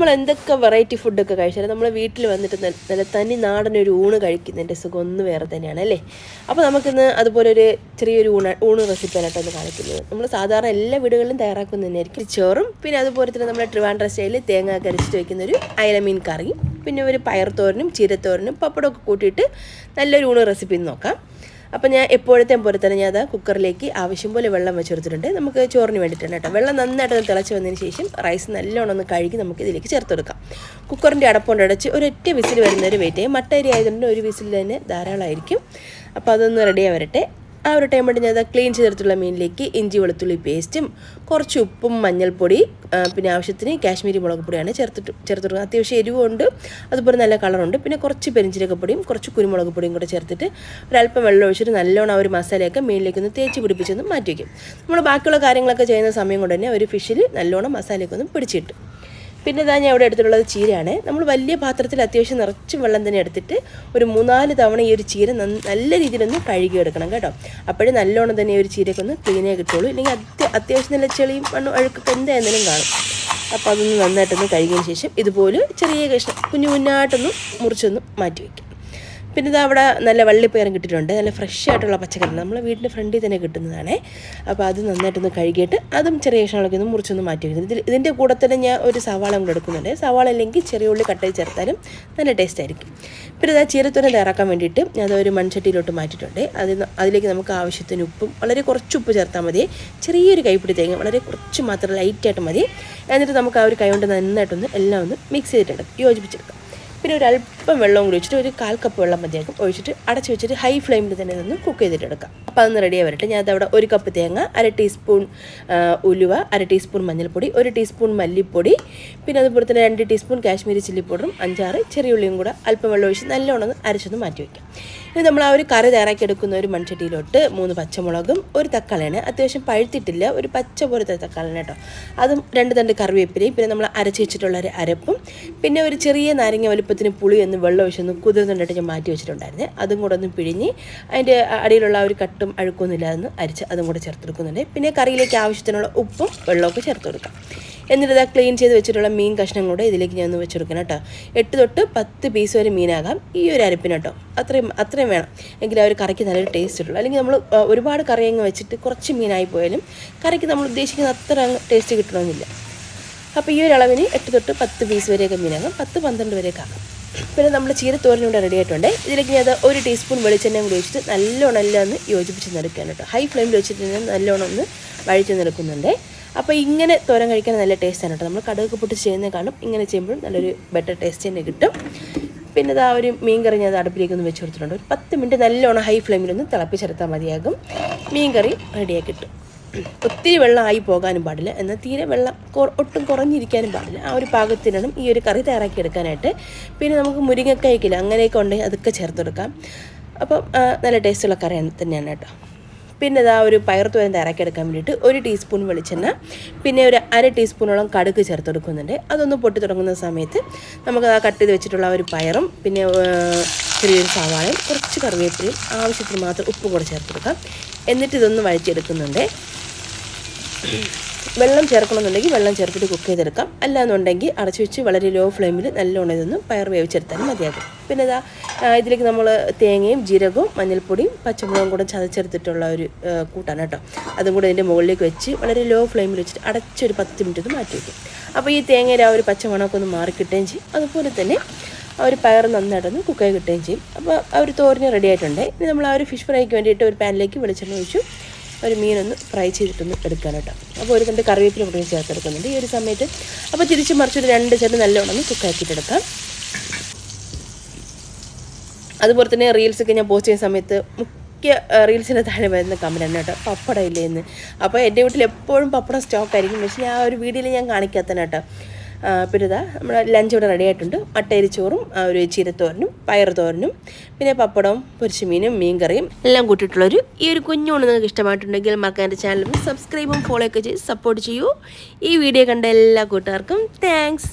നമ്മൾ എന്തൊക്കെ വെറൈറ്റി ഫുഡൊക്കെ കഴിച്ചാലും നമ്മൾ വീട്ടിൽ വന്നിട്ട് നല്ല തനി നാടൻ ഒരു ഊണ് കഴിക്കുന്നതിന്റെ സുഖം ഒന്ന് വേറെ തന്നെയാണ് അല്ലേ? അപ്പോൾ നമുക്കിന്ന് അതുപോലെ ഒരു ചെറിയൊരു ഊണ് ഊണ് റെസിപ്പിയായിട്ടോ ഒന്ന് കാണിക്കുന്നത്. നമ്മൾ സാധാരണ എല്ലാ വീടുകളിലും തയ്യാറാക്കുന്ന തന്നെയായിരിക്കും. ചോറും പിന്നെ അതുപോലെ തന്നെ നമ്മുടെ ട്രിവാൻഡ്ര സ്റ്റൈലിൽ തേങ്ങ കരച്ചിട്ട് വയ്ക്കുന്ന ഒരു അയലമീൻ കറി പിന്നെ ഒരു പയർത്തോരനും ചീരത്തോരനും പപ്പടമൊക്കെ കൂട്ടിയിട്ട് നല്ലൊരു ഊണ് റെസിപ്പി നോക്കാം. അപ്പോൾ ഞാൻ എപ്പോഴത്തെ പോലെ തന്നെ ഞാൻ അത് കുക്കറിലേക്ക് ആവശ്യം പോലെ വെള്ളം വെച്ചെടുത്തിട്ടുണ്ട്. നമുക്ക് ചോറിന് വേണ്ടിയിട്ടാണ് കേട്ടോ. വെള്ളം നന്നായിട്ട് തിളച്ച് വന്നതിന് ശേഷം റൈസ് നല്ലോണം ഒന്ന് കഴുകി നമുക്ക് ഇതിലേക്ക് ചേർത്ത് കൊടുക്കാം. കുക്കറിന്റെ അടപ്പുകൊണ്ട് അടച്ച് ഒരൊറ്റ വിസിൽ വരുന്നവർ വെയിറ്റ് ചെയ്യും മട്ട അരി ആയതുകൊണ്ട് ഒരു വിസിൽ തന്നെ ധാരാളമായിരിക്കും. അപ്പോൾ അതൊന്ന് റെഡിയായി ആ ഒരു ടൈം കൊണ്ട് ഞാൻ ക്ലീൻ ചെയ്തെടുത്തുള്ള മീനിലേക്ക് ഇഞ്ചി വെളുത്തുള്ളി പേസ്റ്റും കുറച്ച് ഉപ്പും മഞ്ഞൾപ്പൊടി പിന്നെ ആവശ്യത്തിന് കാശ്മീരി മുളക് പൊടിയാണ് ചേർത്തിട്ട് ചേർത്തിട്ട് അത്യാവശ്യം എരിവുണ്ട് അതുപോലെ നല്ല കളറുണ്ട് പിന്നെ കുറച്ച് പെരിഞ്ചിരക്ക പൊടിയും കുറച്ച് കുരുമുളക് പൊടിയും കൂടെ ചേർത്തിട്ട് ഒരല്പം വെള്ളം ഒഴിച്ചിട്ട് നല്ലോണം ആ ഒരു മസാലയൊക്കെ മീനിലേക്ക് ഒന്ന് തേച്ച് പിടിപ്പിച്ചൊന്ന് മാറ്റി വയ്ക്കും. നമ്മൾ ബാക്കിയുള്ള കാര്യങ്ങളൊക്കെ ചെയ്യുന്ന സമയം കൊണ്ട് തന്നെ ഒരു ഫിഷിൽ നല്ലോണം മസാലയൊക്കെ ഒന്ന് പിടിച്ചിട്ട് പിന്നെ ഇതാ ഞാൻ ഇവിടെ എടുത്തിട്ടുള്ളത് ചീരയാണ്. നമ്മൾ വലിയ പാത്രത്തിൽ അത്യാവശ്യം നിറച്ച് വെള്ളം തന്നെ എടുത്തിട്ട് ഒരു മൂന്നാൽ തവണ ഈ ഒരു ചീര നല്ല രീതിയിലൊന്ന് കഴുകി എടുക്കണം കേട്ടോ. അപ്പോഴും നല്ലോണം തന്നെ ഈ ഒരു ചീരയൊക്കെ ഒന്ന് ക്ലീനേ കിട്ടുള്ളൂ. ഇല്ലെങ്കിൽ അത്യ അത്യാവശ്യം നല്ല ചെളിയും മണ്ണും അഴുക്കൊക്കെ എന്തായിരുന്നാലും കാണും. അപ്പോൾ അതൊന്ന് നന്നായിട്ടൊന്ന് കഴുകിയതിന് ശേഷം ഇതുപോലെ ചെറിയ കഷ്ണം കുഞ്ഞു കുഞ്ഞായിട്ടൊന്ന് മുറിച്ചൊന്ന് മാറ്റി വയ്ക്കും പിന്നെ ഇത് അവിടെ നല്ല വള്ളിപ്പയറും കിട്ടിയിട്ടുണ്ട്. നല്ല ഫ്രഷ് ആയിട്ടുള്ള പച്ചക്കറി. നമ്മളെ വീടിന്റെ ഫ്രണ്ടിൽ തന്നെ കിട്ടുന്നതാണേ. അപ്പോൾ അത് നന്നായിട്ടൊന്ന് കഴുകിയിട്ട് അതും ചെറിയ കഷ്ണങ്ങളൊക്കെ ഒന്ന് മുറിച്ചൊന്ന് മാറ്റി വയ്ക്കുന്നത് ഇതിൽ ഇതിന്റെ കൂടെ തന്നെ ഞാൻ ഒരു സവാള കൂടെ എടുക്കുന്നുണ്ട്. സവാള അല്ലെങ്കിൽ ചെറിയ ഉള്ളി കട്ട് ചെയ്ത് ചേർത്താലും നല്ല ടേസ്റ്റ് ആയിരിക്കും. പിന്നെ ഇതാ ചീരത്തോരൻ തയ്യാറാക്കാൻ വേണ്ടിയിട്ട് ഞാൻ ഒരു മൺചട്ടിയിലോട്ട് മാറ്റിയിട്ടുണ്ട്. അതിൽ അതിലേക്ക് നമുക്ക് ആവശ്യത്തിന് ഉപ്പും വളരെ കുറച്ച് ഉപ്പ് ചേർത്താൽ മതി. ചെറിയൊരു കൈപ്പിടി തേങ്ങ വളരെ കുറച്ച് മാത്രം ലൈറ്റായിട്ട് മതി. എന്നിട്ട് നമുക്ക് ആ ഒരു കൈ കൊണ്ട് നന്നായിട്ടൊന്ന് എല്ലാം ഒന്ന് മിക്സ് ചെയ്തിട്ടുണ്ട് യോജിപ്പിച്ചെടുക്കാം. പിന്നെ ഒരു അല്പം വെള്ളം കൂടി ഒഴിച്ചിട്ട് ഒരു കാൽ കപ്പ് വെള്ളം മതിയാക്കും ഒഴിച്ചിട്ട് അടച്ച് വെച്ചിട്ട് ഹൈ ഫ്ലെയിമിൽ തന്നെ ഇതൊന്ന് കുക്ക് ചെയ്തിട്ട് എടുക്കാം. അപ്പോൾ അതൊന്ന് റെഡിയായി വരട്ടെ. ഞാൻ അതവിടെ ഒരു കപ്പ് തേങ്ങ അര ടീസ്പൂൺ ഉലുവ അര ടീസ്പൂൺ മഞ്ഞൾപ്പൊടി ഒരു ടീസ്പൂൺ മല്ലിപ്പൊടി പിന്നെ അതുപോലെ തന്നെ രണ്ട് ടീസ്പൂൺ കാശ്മീരി ചില്ലി പൗഡറും അഞ്ചാറ് ചെറിയ ഉള്ളിയും കൂടെ അല്പം വെള്ളം ഒഴിച്ച് നല്ലോണം അരച്ചൊന്ന് മാറ്റി വയ്ക്കാം ഇനി നമ്മൾ ആ ഒരു കറി തയ്യാറാക്കി എടുക്കുന്ന ഒരു മൺചട്ടിയിലോട്ട് മൂന്ന് പച്ചമുളകും ഒരു തക്കാളിയാണ്. അത്യാവശ്യം പഴുത്തിട്ടില്ല ഒരു പച്ച പോലത്തെ തക്കാളിയാണ് കേട്ടോ. അതും രണ്ട് തണ്ട് കറിവേപ്പിലയും പിന്നെ നമ്മൾ അരച്ച് വെച്ചിട്ടുള്ള ഒരു അരപ്പും പിന്നെ ഒരു ചെറിയ നാരങ്ങ വലുപ്പത്തിന് പുളി ഒന്ന് വെള്ളം ഒഴിച്ചൊന്ന് കുതിർന്നുണ്ടായിട്ട് ഞാൻ മാറ്റി വെച്ചിട്ടുണ്ടായിരുന്നു. അതും കൂടെ ഒന്ന് പിഴിഞ്ഞ് അതിന്റെ അടിയിലുള്ള ഒരു കട്ടും അഴുക്കൊന്നും ഇല്ലാതെ അരച്ച് അതും കൂടെ ചേർത്ത് കൊടുക്കുന്നുണ്ട് പിന്നെ കറിയിലേക്ക് ആവശ്യത്തിനുള്ള ഉപ്പും വെള്ളമൊക്കെ ചേർത്ത് കൊടുക്കാം. എന്നിട്ട് ഇതാ ക്ലീൻ ചെയ്ത് വെച്ചിട്ടുള്ള മീൻ കഷ്ണം കൂടെ ഇതിലേക്ക് ഞാൻ ഒന്ന് വെച്ചെടുക്കണം കേട്ടോ. എട്ട് തൊട്ട് പത്ത് പീസ് വരെ മീനാകാം. ഈ ഒരു അരപ്പിന് കേട്ടോ. അത്രയും അത്രയും വേണം. എങ്കിൽ ആ ഒരു കറിക്ക് നല്ലൊരു ടേസ്റ്റ് ഉള്ളൂ അല്ലെങ്കിൽ നമ്മൾ ഒരുപാട് കറി അങ്ങ് വെച്ചിട്ട് കുറച്ച് മീനായി പോയാലും കറിക്ക് നമ്മൾ ഉദ്ദേശിക്കുന്ന അത്ര അങ്ങ് ടേസ്റ്റ് കിട്ടണമെന്നില്ല. അപ്പോൾ ഈ ഒരു അളവിന് എട്ട് തൊട്ട് പത്ത് പീസ് വരെയൊക്കെ മീനാകാം. പത്ത് പന്ത്രണ്ട് വരെയൊക്കെ ആകാം. പിന്നെ നമ്മൾ ചീരത്തോരൻ ഇവിടെ റെഡി ആയിട്ടുണ്ട്. ഇതിലേക്ക് ഞാൻ ഒരു ടീസ്പൂൺ വെളിച്ചെണ്ണയും കൂടി ഒഴിച്ചിട്ട് നല്ലോണം എല്ലാം ഒന്ന് യോജിപ്പിച്ച് നിൽക്കുകയാണ് കേട്ടോ. ഹൈ ഫ്ലെയിമിൽ വെച്ചിട്ട് നല്ലോണം ഒന്ന് വഴിച്ച് നിൽക്കുന്നുണ്ട് അപ്പോൾ ഇങ്ങനെ തോരൻ കഴിക്കാൻ നല്ല ടേസ്റ്റാണ് കേട്ടോ. നമ്മൾ കടുകൊക്കെ പൊട്ടിച്ച് ചെയ്യുന്നതിനെക്കാളും ഇങ്ങനെ ചെയ്യുമ്പോഴും നല്ലൊരു ബെറ്റർ ടേസ്റ്റ് തന്നെ കിട്ടും. പിന്നെ ഇതാ ഒരു മീൻ കറി ഞാൻ അടുപ്പിലേക്ക് ഒന്ന് വെച്ച് കൊടുത്തിട്ടുണ്ട്. ഒരു പത്ത് മിനിറ്റ് നല്ലോണം ഹൈ ഫ്ലെയിമിലൊന്ന് തിളപ്പിച്ചെടുത്താൽ മതിയാകും. മീൻ കറി റെഡിയായി കിട്ടും. ഒത്തിരി വെള്ളം ആയി പോകാനും പാടില്ല. എന്നാൽ തീരെ വെള്ളം ഒട്ടും കുറഞ്ഞിരിക്കാനും പാടില്ല. ആ ഒരു പാകത്തിനാണ് ഈ ഒരു കറി തയ്യാറാക്കി എടുക്കാനായിട്ട്. പിന്നെ നമുക്ക് മുരിങ്ങക്കായ്ക്കില്ല അങ്ങനെയൊക്കെ ഉണ്ടെങ്കിൽ അതൊക്കെ ചേർത്ത് കൊടുക്കാം. അപ്പം നല്ല ടേസ്റ്റുള്ള കറി തന്നെയാണ് കേട്ടോ. പിന്നെ ഇതാ ഒരു പയർ തോരൻ തയ്യാറാക്കി എടുക്കാൻ വേണ്ടിയിട്ട് ഒരു ടീസ്പൂൺ വെളിച്ചെണ്ണ പിന്നെ ഒരു അര ടീസ്പൂണോളം കടുക് ചേർത്ത് കൊടുക്കുന്നുണ്ട് അതൊന്ന് പൊട്ടി തുടങ്ങുന്ന സമയത്ത് നമുക്ക് ആ കട്ട് ചെയ്ത് വെച്ചിട്ടുള്ള ഒരു പയറും പിന്നെ ചെറിയൊരു സവാളയും കുറച്ച് കറിവേപ്പിലയും ആവശ്യത്തിന് മാത്രം ഉപ്പ് കൂടെ ചേർത്ത് കൊടുക്കാം എന്നിട്ട് ഇതൊന്ന് വഴിച്ചെടുക്കുന്നുണ്ട് വെള്ളം ചേർക്കണമെന്നുണ്ടെങ്കിൽ വെള്ളം ചേർത്തിട്ട് കുക്ക് ചെയ്തെടുക്കാം. അല്ലാന്നുണ്ടെങ്കിൽ അടച്ചു വെച്ച് വളരെ ലോ ഫ്ലെയിമിൽ നല്ലോണം ഇതൊന്നും പയർ വേവിച്ചെടുത്താലും മതിയാകും. പിന്നെ ഇതാ ഇതിലേക്ക് നമ്മൾ തേങ്ങയും ജീരകവും മഞ്ഞൾപ്പൊടിയും പച്ചമുളകും കൂടെ ചതച്ചെടുത്തിട്ടുള്ള ഒരു കൂട്ടാണ് കേട്ടോ. അതും കൂടെ ഇതിന്റെ മുകളിലേക്ക് വെച്ച് വളരെ ലോ ഫ്ലെയിമിൽ വെച്ചിട്ട് അടച്ചൊരു പത്ത് മിനിറ്റ് ഒന്ന് മാറ്റി വയ്ക്കും അപ്പോൾ ഈ തേങ്ങയുടെ ആ ഒരു പച്ചമണമൊക്കെ ഒന്ന് മാറി കിട്ടുകയും ചെയ്യും. അതുപോലെ തന്നെ ആ ഒരു പയർ നന്നായിട്ടൊന്ന് കുക്കായി കിട്ടുകയും ചെയ്യും. അപ്പോൾ ആ ഒരു തോരന് റെഡി ആയിട്ടുണ്ട്. ഇനി നമ്മൾ ആ ഒരു ഫിഷ് ഫ്രൈക്ക് വേണ്ടിയിട്ട് ഒരു പാനിലേക്ക് വെളിച്ചെണ്ണ ഒഴിച്ചു. ഒരു മീനൊന്ന് ഫ്രൈ ചെയ്തിട്ടൊന്ന് എടുക്കാൻ കേട്ടോ. അപ്പോൾ ഒരു കണ്ട് കറിവേപ്പില കൂടി ചേർത്തെടുക്കുന്നുണ്ട്. ഈ ഒരു സമയത്ത് അപ്പോൾ തിരിച്ച് മറിച്ചൊരു രണ്ട് ചെറു നല്ലോണം ഒന്ന് കുക്കാക്കിയിട്ടെടുക്കാം അതുപോലെ തന്നെ റീൽസൊക്കെ ഞാൻ പോസ്റ്റ് ചെയ്യുന്ന സമയത്ത് മുഖ്യ റീൽസിന്റെ താഴെ വരുന്ന കമന്റ് ആണ് കേട്ടോ. പപ്പടം ഇല്ലേ എന്ന്. അപ്പോൾ എന്റെ വീട്ടിൽ എപ്പോഴും പപ്പടം സ്റ്റോക്ക് ആയിരിക്കും. പക്ഷേ ആ ഒരു വീഡിയോയിൽ ഞാൻ കാണിക്കാത്തന്നെ കേട്ടോ. പിന്നെ ഇതാ നമ്മുടെ ലഞ്ച് ഇവിടെ റെഡി ആയിട്ടുണ്ട്. മട്ടയരിച്ചോറും ഒരു ചീരത്തോരനും പയർ തോരനും പിന്നെ പപ്പടവും പൊരിച്ചുമീനും മീൻ കറിയും എല്ലാം കൂട്ടിയിട്ടുള്ളൊരു ഈ ഒരു കുഞ്ഞുകൊണ്ട് നിങ്ങൾക്ക് ഇഷ്ടമായിട്ടുണ്ടെങ്കിൽ മറക്കാൻ എന്റെ ചാനലും സബ്സ്ക്രൈബും ഫോളോ ഒക്കെ ചെയ്ത് സപ്പോർട്ട് ചെയ്യൂ. ഈ വീഡിയോ കണ്ട എല്ലാ കൂട്ടുകാർക്കും താങ്ക്സ്